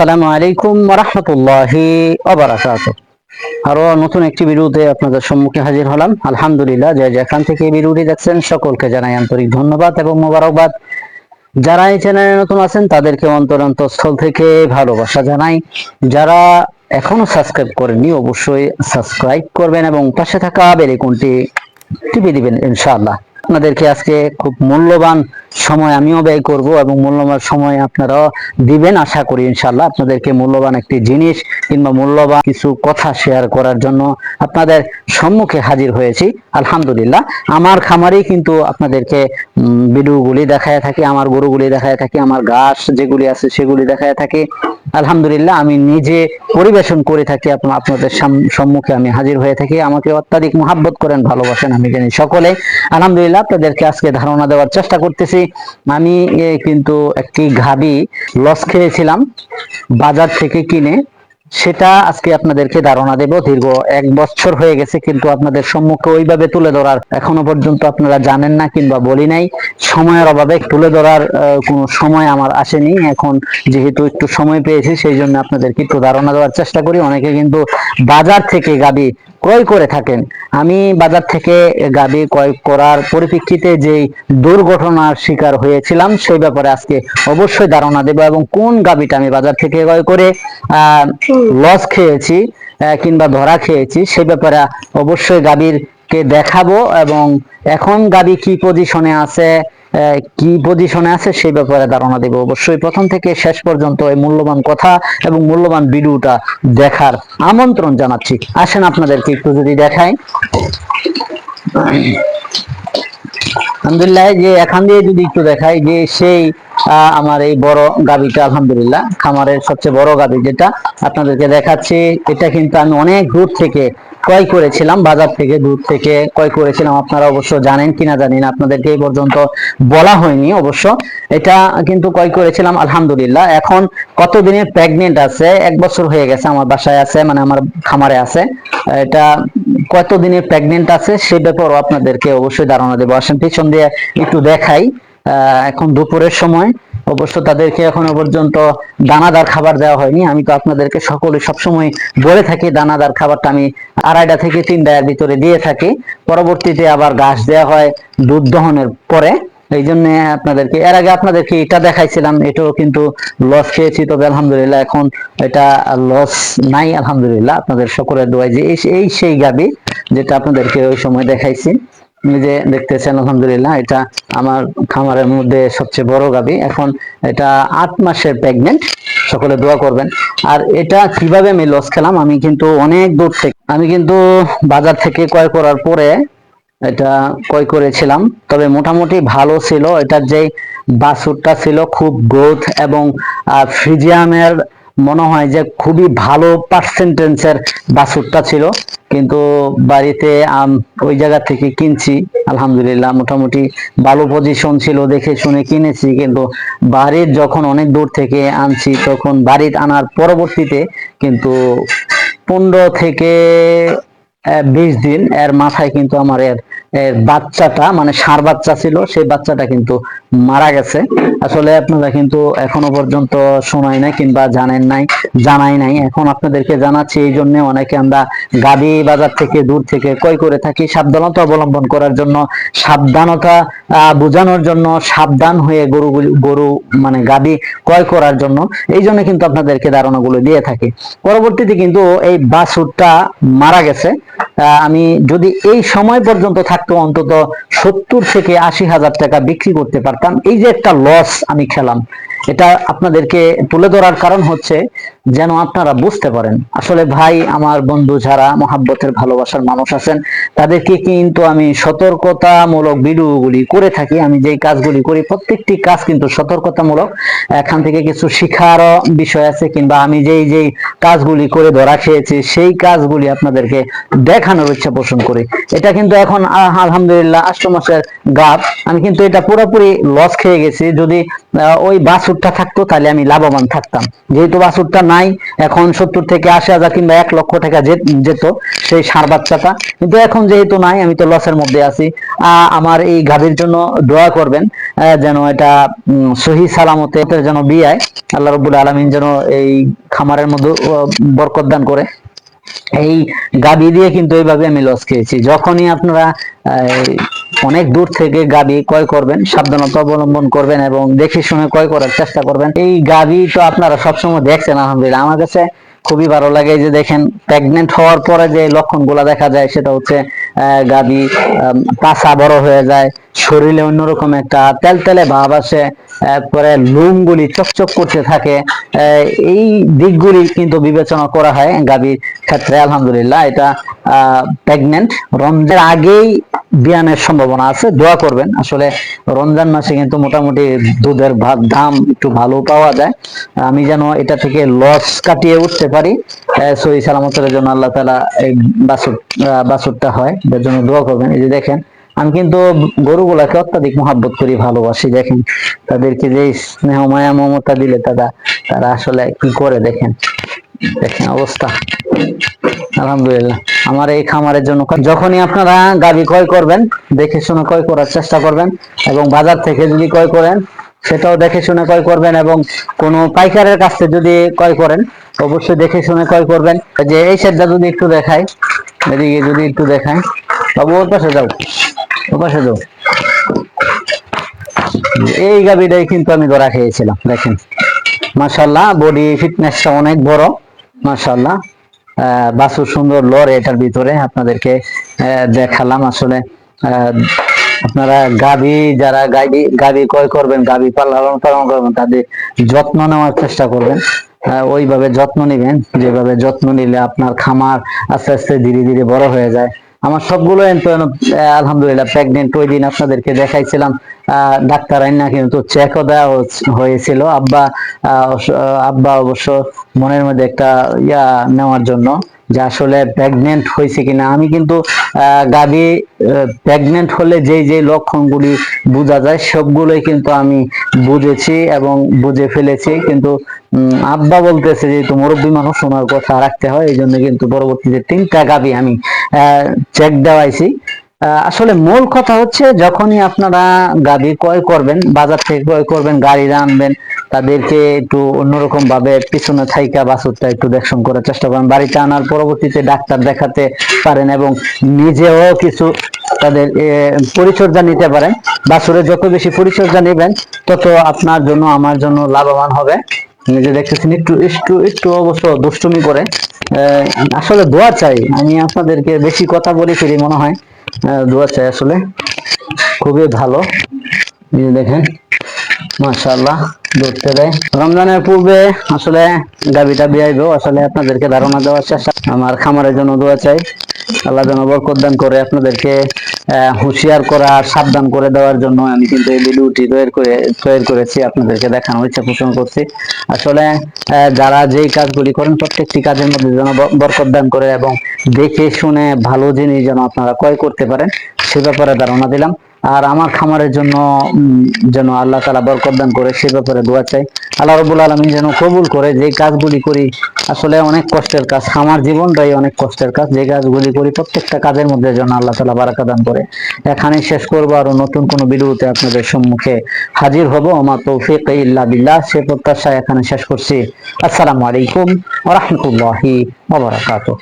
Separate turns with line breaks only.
আসসালামু আলাইকুম রহমতুল্লাহি অবরাকাত আরও নতুন একটি ভিডিওতে আপনাদের সম্মুখে হাজির হলাম। আলহামদুলিল্লাহ, যে যেখান থেকে ভিডিওটি দেখছেন, সকলকে জানাই আন্তরিক ধন্যবাদ এবং মোবারকবাদ। যারা এই চ্যানেলে নতুন আছেন, তাদেরকে অন্তর অন্তঃস্থল থেকে ভালোবাসা জানাই। যারা এখনও সাবস্ক্রাইব করেননি, অবশ্যই সাবস্ক্রাইব করবেন এবং পাশে থাকা বেলিকনটি টিপে দিবেন, ইনশাআল্লাহ। আপনাদেরকে আজকে খুব মূল্যবান সময় আমিও ব্যয় করব এবং মূল্যবান সময় আপনারাও দিবেন আশা করি ইনশাআল্লাহ। আপনাদেরকে মূল্যবান একটি জিনিস কিংবা মূল্যবান কিছু কথা শেয়ার করার জন্য আপনাদের সম্মুখে হাজির হয়েছি। আলহামদুলিল্লাহ, আমার খামারেই কিন্তু আপনাদেরকে ভিডিওগুলি দেখায় থাকি, আমার গরুগুলি দেখায় থাকি, আমার ঘাস যেগুলি আছে সেগুলি দেখায় থাকি। আলহামদুলিল্লাহ, আমি নিজে পরিবেশন করে থাকি, আপনা- আপনাদের সম্মুখে আমি হাজির হয়ে থাকি। আমাকে অত্যাধিক মহাব্বত করেন, ভালোবাসেন আমি জানি সকলে। আলহামদুলিল্লাহ আপনাদেরকে আজকে ধারণা দেওয়ার চেষ্টা করতেছি। আমি কিন্তু একটি ঘাবি লস খেয়েছিলাম বাজার থেকে কিনে। সেটা আজকে আপনাদেরকে ধারণা দেব। দীর্ঘ এক বছর হয়ে গেছে কিন্তু আপনাদের সম্মুখে ওইভাবে তুলে ধরার এখনও পর্যন্ত আপনারা জানেন না কিংবা বলি নাই। সময়ের অভাবে তুলে ধরার কোনো সময় আমার আসেনি। এখন যেহেতু একটু সময় পেয়েছি, সেই জন্য আপনাদেরকে একটু ধারণা দেওয়ার চেষ্টা করি। অনেকে কিন্তু বাজার থেকে গাবি ক্রয় করে থাকেন। আমি বাজার থেকে গাবি ক্রয় করার পরিপ্রেক্ষিতে যে দুর্ঘটনার শিকার হয়েছিলাম সেই ব্যাপারে আজকে অবশ্যই ধারণা দেব এবং কোন গাবিটা আমি বাজার থেকে ক্রয় করে লস খেয়েছি কিংবা ধরা খেয়েছি সেই ব্যাপারে অবশ্যই গাবির কে দেখাবো এবং এখন গাবি কি পজিশনে আছে কি পজিশনে আছে সেই ব্যাপারে ধারণা দেব। অবশ্যই প্রথম থেকে শেষ পর্যন্ত এই মূল্যবান কথা এবং মূল্যবান ভিডিওটা দেখার আমন্ত্রণ জানাচ্ছি। আসেন আপনাদেরকে একটু যদি দেখাই। আলহামদুলিল্লাহ যে এখান দিয়ে যদি একটু দেখাই যে সেই আমার এই বড় গাবিটা আলহামদুলিল্লাহ, খামারের সবচেয়ে বড় গাবি যেটা আপনাদেরকে দেখাচ্ছি, এটা কিন্তু আমি অনেক দূর থেকে ক্রয় করেছিলাম, বাজার থেকে দূর থেকে ক্রয় করেছিলাম। আপনারা অবশ্য জানেন কিনা জানি না, আপনাদেরকে এই পর্যন্ত বলা হয়নি অবশ্য। এটা কিন্তু ক্রয় করেছিলাম, আলহামদুলিল্লাহ। এখন কতদিনের প্রেগনেন্ট আছে? এক বছর হয়ে গেছে, আমার বাসায় আছে মানে আমার খামারে আছে। এটা কতদিনের প্রেগনেন্ট আছে, সে ব্যাপারও আপনাদেরকে অবশ্যই ধারণা দেবো। আসেন, পিছন দিয়ে একটু দেখাই। এখন দুপুরের সময়। অবশ্য তাদেরকে এখনও পর্যন্ত দানাদার খাবার দেওয়া হয়নি। আমি তো আপনাদেরকে সকলে সবসময় বলে থাকি, দানাদার খাবারটা আমি আড়াইটা থেকে তিনটার ভিতরে দিয়ে থাকি। পরবর্তীতে আবার ঘাস দেওয়া হয় দুধ দহনের পরে। এই জন্য আপনাদেরকে, এর আগে আপনাদেরকে এটা দেখাইছিলাম, এটাও কিন্তু লস খেয়েছি। তবে আলহামদুলিল্লাহ এখন এটা লস নাই, আলহামদুলিল্লাহ। আপনাদের সকলের দোয়াই যে এই- এই সেই গাবি যেটা আপনাদেরকে ওই সময় দেখাইছি। যে দেখতেছেন, আলহামদুলিল্লাহ, এটা আমার খামারের মধ্যে সবচেয়ে বড় গাবি। এখন এটা আট মাসের প্রেগনেন্ট সকলে দোয়া করবেন। আর এটা কীভাবে আমি লস খেলাম, আমি কিন্তু অনেক দূর থেকে আমি কিন্তু বাজার থেকে ক্রয় করার পরে এটা ক্রয় করেছিলাম। তবে মোটামুটি ভালো ছিল, এটার যে বাছুরটা ছিল খুব গ্রোথ এবং ফ্রিজিয়ামের মনে হয় যে খুবই ভালো পার্সেন্টেন্সের বাছুরটা ছিল। কিন্তু বাড়িতে আম, ওই জায়গা থেকে কিনছি আলহামদুলিল্লাহ মোটামুটি ভালো পজিশন ছিল দেখে শুনে কিনেছি। কিন্তু বাড়ির যখন অনেক দূর থেকে আনছি তখন বাড়ির আনার পরবর্তীতে কিন্তু পনেরো থেকে বিশ দিন এর মাথায় কিন্তু আমার এর বাচ্চাটা মানে ষাঁড় বাচ্চা ছিল, সেই বাচ্চাটা কিন্তু মারা গেছে। আসলে আপনারা কিন্তু এখনও পর্যন্ত শোনাই নাই কিংবা জানেন নাই জানাই নাই। এখন আপনাদেরকে জানাচ্ছি, এই জন্য অনেকে আমরা গাবি বাজার থেকে দূর থেকে ক্রয় করে থাকি। সাবধানতা অবলম্বন করার জন্য, সাবধানতা বোঝানোর জন্য, সাবধান হয়ে গরু গরু মানে গাবি ক্রয় করার জন্য, এই জন্য কিন্তু আপনাদেরকে ধারণাগুলো দিয়ে থাকি। পরবর্তীতে কিন্তু এই বাছুরটা মারা গেছে। আমি যদি এই সময় পর্যন্ত থাকতো, অন্তত সত্তর থেকে আশি হাজার টাকা বিক্রি করতে পারতাম। এই যে একটা লস আমি খেলাম, এটা আপনাদেরকে তুলে ধরার কারণ হচ্ছে যেন আপনারা বুঝতে পারেন। আসলে ভাই, আমার বন্ধু যারা মহাব্বতের ভালোবাসার মানুষ আছেন, তাদেরকে কিন্তু আমি সতর্কতামূলক ভিডিওগুলি করে থাকি। আমি যেই কাজগুলি করি, প্রত্যেকটি কাজ কিন্তু সতর্কতামূলক। এখান থেকে কিছু শিখারও বিষয় আছে, কিংবা আমি যেই যেই কাজগুলি করে ধরা খেয়েছি, সেই কাজগুলি আপনাদেরকে দেখানোর ইচ্ছা পোষণ করি। এটা কিন্তু এখন আলহামদুলিল্লাহ, আষ্ট মাসের গাছ আমি কিন্তু এটা পুরোপুরি লস খেয়ে গেছি। যদি ওই বাছুরটা থাকতো, তাহলে আমি লাভবান থাকতাম। যেহেতু বাছুরটা নাই, এখন সত্তর থেকে আশি হাজার কিংবা এক লক্ষ টাকা যেত, সেই সার বাচ্চাটা। কিন্তু এখন যেহেতু নাই, আমি তো লসের মধ্যে আছি। আমার এই গাভীর জন্য দোয়া করবেন যেন এটা সহি সালামতে যেন বিয়ায়। আল্লাহ রব্বুল আলমিন যেন এই খামারের মধ্যে বরকত দান করে। এই গাবি দিয়ে কিন্তু এইভাবে আমি লস খেয়েছি। যখনই আপনারা অনেক দূর থেকে গাবি ক্রয় করবেন, সাবধানতা অবলম্বন করবেন এবং দেখে শুনে ক্রয় করার চেষ্টা করবেন। এই গাবি তো আপনারা সবসময় দেখছেন, আলহামদুলিল্লাহ। আমার কাছে খুবই ভালো লাগে যে দেখেন প্রেগনেন্ট হওয়ার পরে যে লক্ষণ লক্ষণগুলো দেখা যায়, সেটা হচ্ছে গাবি পাছা বড় হয়ে যায়, শরীরে অন্যরকম একটা তেল তেলে ভাব আসে পরে লোমগুলি চকচক করতে থাকে। এই দিকগুলি কিন্তু বিবেচনা করা হয় গাবির ক্ষেত্রে আলহামদুলিল্লাহ। এটা প্রেগনেন্ট রমজানের আগেই বিয়ানের সম্ভাবনা আছে দোয়া করবেন। আসলে রমজান মাসে কিন্তু মোটামুটি দুধের দাম একটু ভালো পাওয়া যায়। আমি যেন এটা থেকে লস কাটিয়ে উঠতে পারি। সহি সালামতের জন্য আল্লাহ তালা এই বাছুর আহ, বাছুরটা হয় এর জন্য দোয়া করবেন। এই যে দেখেন আমি কিন্তু গরুগুলাকে অত্যাধিক মহাব্বত করি, ভালোবাসি। দেখেন, তাদেরকে যে স্নেহ, মায়া, মমতা দিলে তারা তারা আসলে কি করে দেখেন? দেখেন অবস্থা। আলহামদুলিল্লাহ। আমার এই খামারের জন্য যখনই আপনারা গাড়ি ক্রয় করবেন, দেখে শুনে ক্রয় করার চেষ্টা করবেন এবং বাজার থেকে যদি ক্রয় করেন, সেটাও দেখে শুনে ক্রয় করবেন এবং কোন পাইকারের কাছ যদি ক্রয় করেন, অবশ্যই দেখে শুনে ক্রয় করবেন। যে এই সেটটা যদি একটু দেখায় এদিকে যদি একটু দেখায় বাবু ওর পাশে যাও। ওর পাশে এই গাবিটাই কিন্তু আমি ধরা খেয়েছিলাম দেখেন। মাশাল্লাহ বডি ফিটনেসটা অনেক বড় মাশাল্লাহ আহ, বাছুর সুন্দর লড়ে এটার ভিতরে আপনাদেরকে দেখালাম। আসলে আপনারা গাবি যারা গাবি গাবি ক্রয় করবেন গাবি পালন পালন করবেন তাদের যত্ন নেওয়ার চেষ্টা করবেন। ওইভাবে যত্ন নেবেন যেভাবে যত্ন নিলে আপনার খামার আস্তে আস্তে ধীরে ধীরে বড় হয়ে যায়। আমার সবগুলো আলহামদুলিল্লাহ প্রেগনেন্ট ওই দিন আপনাদেরকে দেখাইছিলাম। ডাক্তার আইনা কিন্তু চেকও দেওয়া হয়েছিল। আব্বা আব্বা অবশ্য মনের মধ্যে একটা ইয়া নেওয়ার জন্য যে আসলে প্রেগনেন্ট হয়েছে কিনা। আমি কিন্তু গাবি প্রেগনেন্ট হলে যে যে লক্ষণগুলি বোঝা যায় সবগুলোই কিন্তু আমি বুঝেছি এবং বুঝে ফেলেছি। কিন্তু আব্বা বলতেছে যে তো মুরব্বী মানুষ, ওনার কথা রাখতে হয়। এই জন্য কিন্তু পরবর্তীতে তিনটা গাবি আমি চেক দেওয়াইছি। আসলে মূল কথা হচ্ছে যখনই আপনারা গাড়ি ক্রয় করবেন, বাজার থেকে ক্রয় করবেন গাড়িতে আনবেন, তাদেরকে একটু অন্যরকম ভাবে পিছনে থাইকা বাছুরটা একটু দেখশন করার চেষ্টা করেন। বাড়িতে আনার পরবর্তীতে ডাক্তার দেখাতে পারেন এবং নিজেও কিছু তাদের পরিচর্যা নিতে পারেন। বাছুরের যত বেশি পরিচর্যা নেবেন, তত আপনার জন্য, আমার জন্য লাভবান হবে। নিজে দেখতেছেন, একটু একটু একটু অবশ্য দুষ্টুমি করে। আসলে দোয়া চাই। আমি আপনাদেরকে বেশি কথা বলে ফিরি মনে হয়। দোয়া চাই আসলে। খুবই ভালো। দেখেন, মাশাআল্লাহ, ধরতে দেয়। রমজানের পূর্বে আসলে গাবিটা বিয়াইবো। আসলে আপনাদেরকে ধারণা দেওয়ার চেষ্টা আমার খামারের জন্য দোয়া চাই। আল্লাহ যেন বরকত দান করে আপনাদেরকে হুঁশিয়ার করা আর সাবধান করে দেওয়ার জন্য আমি কিন্তু এই ভিডিওটি তৈরি করে, তৈরি করেছি, আপনাদেরকে দেখানোর ইচ্ছা পোষণ করছি। আসলে যারা যেই কাজগুলি করেন, প্রত্যেকটি কাজের মধ্যে যেন বরকত দান করে এবং দেখে শুনে ভালো জিনিস যেন আপনারা ক্রয় করতে পারেন, সে ব্যাপারে ধারণা দিলাম। আর আমার খামারের জন্য যেন আল্লাহ তালা বরকত দান করে, সে ব্যাপারে দোয়া চাই। আল্লাহ রবুল আলমী যেন কবুল করে যে কাজগুলি করি আসলে অনেক কষ্টের কাজ। আমার জীবনটাই অনেক কষ্টের কাজ। যে কাজগুলি করি প্রত্যেকটা কাজের মধ্যে যেন আল্লাহ তালা বারাকা দান করে। এখানে শেষ করব। আরও নতুন কোনো ভিডিওতে আপনাদের সম্মুখে হাজির হব। আমার তৌফিক ইল্লা বিল্লাহ। সে প্রত্যাশা এখানে শেষ করছি। আসসালামু আলাইকুম রাহমাতুল্লাহি ওয়া বারাকাতুহু।